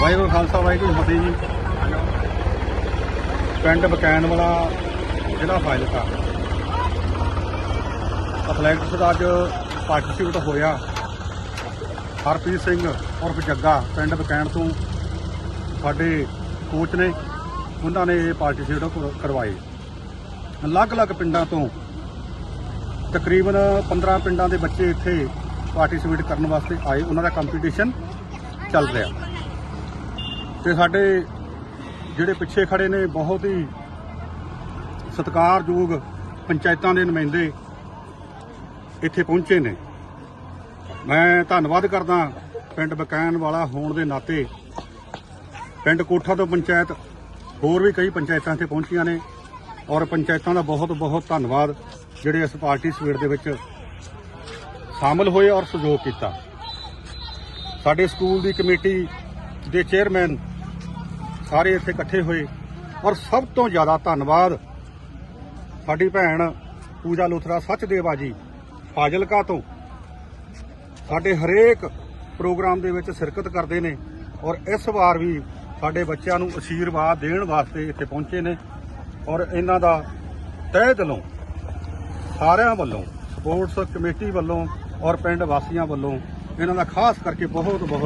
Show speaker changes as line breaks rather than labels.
ਵਾਹਿਗੁਰੂ ਖਾਲਸਾ, ਵਾਹਿਗੁਰੂ ਫਤਿਹ ਜੀ। ਪਿੰਡ ਬਕੈਣ ਵਾਲਾ ਜ਼ਿਲ੍ਹਾ ਫਾਜ਼ਿਲਕਾ। ਅਥਲੈਟਿਕਸ ਦਾ ਅੱਜ ਪਾਰਟਿਸਿਪੇਟ ਹੋਇਆ ਹਰਪ੍ਰੀਤ ਸਿੰਘ ਉਰਫ ਜੱਗਾ ਪਿੰਡ ਬਕੈਣ ਤੋਂ। ਸਾਡੇ ਕੋਚ ਨੇ, ਉਹਨਾਂ ਨੇ ਇਹ ਪਾਰਟਿਸਿਪੇਟ ਕਰਵਾਏ। ਅਲੱਗ-ਅਲੱਗ ਪਿੰਡਾਂ ਤੋਂ ਤਕਰੀਬਨ 15 ਪਿੰਡਾਂ ਦੇ ਬੱਚੇ ਇੱਥੇ ਪਾਰਟਿਸਿਪੇਟ ਕਰਨ ਵਾਸਤੇ ਆਏ। ਉਹਨਾਂ ਦਾ ਕੰਪੀਟੀਸ਼ਨ ਚੱਲ ਰਿਹਾ। ਤੇ ਸਾਡੇ ਜਿਹੜੇ ਪਿੱਛੇ ਖੜੇ ਨੇ ਬਹੁਤ ਹੀ ਸਤਿਕਾਰਯੋਗ ਪੰਚਾਇਤਾਂ ਦੇ ਨੁਮਾਇੰਦੇ ਇੱਥੇ ਪਹੁੰਚੇ ਨੇ। ਮੈਂ ਧੰਨਵਾਦ ਕਰਦਾ ਪਿੰਡ ਬਕੈਨ ਵਾਲਾ ਹੋਣ ਦੇ ਨਾਤੇ। ਪਿੰਡ ਕੋਠਾ ਤੋਂ ਪੰਚਾਇਤ, ਹੋਰ ਵੀ ਕਈ ਪੰਚਾਇਤਾਂ ਇੱਥੇ ਪਹੁੰਚੀਆਂ ਨੇ ਔਰ ਪੰਚਾਇਤਾਂ ਦਾ ਬਹੁਤ ਬਹੁਤ ਧੰਨਵਾਦ ਜਿਹੜੇ ਇਸ ਪਾਰਟੀ ਸਵੇਰ ਦੇ ਵਿੱਚ ਸ਼ਾਮਲ ਹੋਏ ਔਰ ਸਹਿਯੋਗ ਕੀਤਾ। ਸਾਡੇ ਸਕੂਲ ਦੀ ਕਮੇਟੀ ਦੇ ਚੇਅਰਮੈਨ ਸਾਰੇ ਇੱਥੇ ਇਕੱਠੇ ਹੋਏ। ਔਰ ਸਭ ਤੋਂ ਜ਼ਿਆਦਾ ਧੰਨਵਾਦ ਸਾਡੀ ਭੈਣ ਪੂਜਾ ਲੁਥਰਾ ਸੱਚਦੇਵਾ ਜੀ, ਫਾਜ਼ਿਲਕਾ ਤੋਂ। ਸਾਡੇ ਹਰੇਕ ਪ੍ਰੋਗਰਾਮ ਦੇ ਵਿੱਚ ਸ਼ਿਰਕਤ ਕਰਦੇ ਨੇ ਔਰ ਇਸ ਵਾਰ ਵੀ ਸਾਡੇ ਬੱਚਿਆਂ ਨੂੰ ਅਸ਼ੀਰਵਾਦ ਦੇਣ ਵਾਸਤੇ ਇੱਥੇ ਪਹੁੰਚੇ ਨੇ। ਔਰ ਇਹਨਾਂ ਦਾ ਤਹਿ ਦਿਲੋਂ, ਸਾਰਿਆਂ ਵੱਲੋਂ, ਸਪੋਰਟਸ ਕਮੇਟੀ ਵੱਲੋਂ ਔਰ ਪਿੰਡ ਵਾਸੀਆਂ ਵੱਲੋਂ ਇਹਨਾਂ ਦਾ ਖਾਸ ਕਰਕੇ ਬਹੁਤ ਬਹੁਤ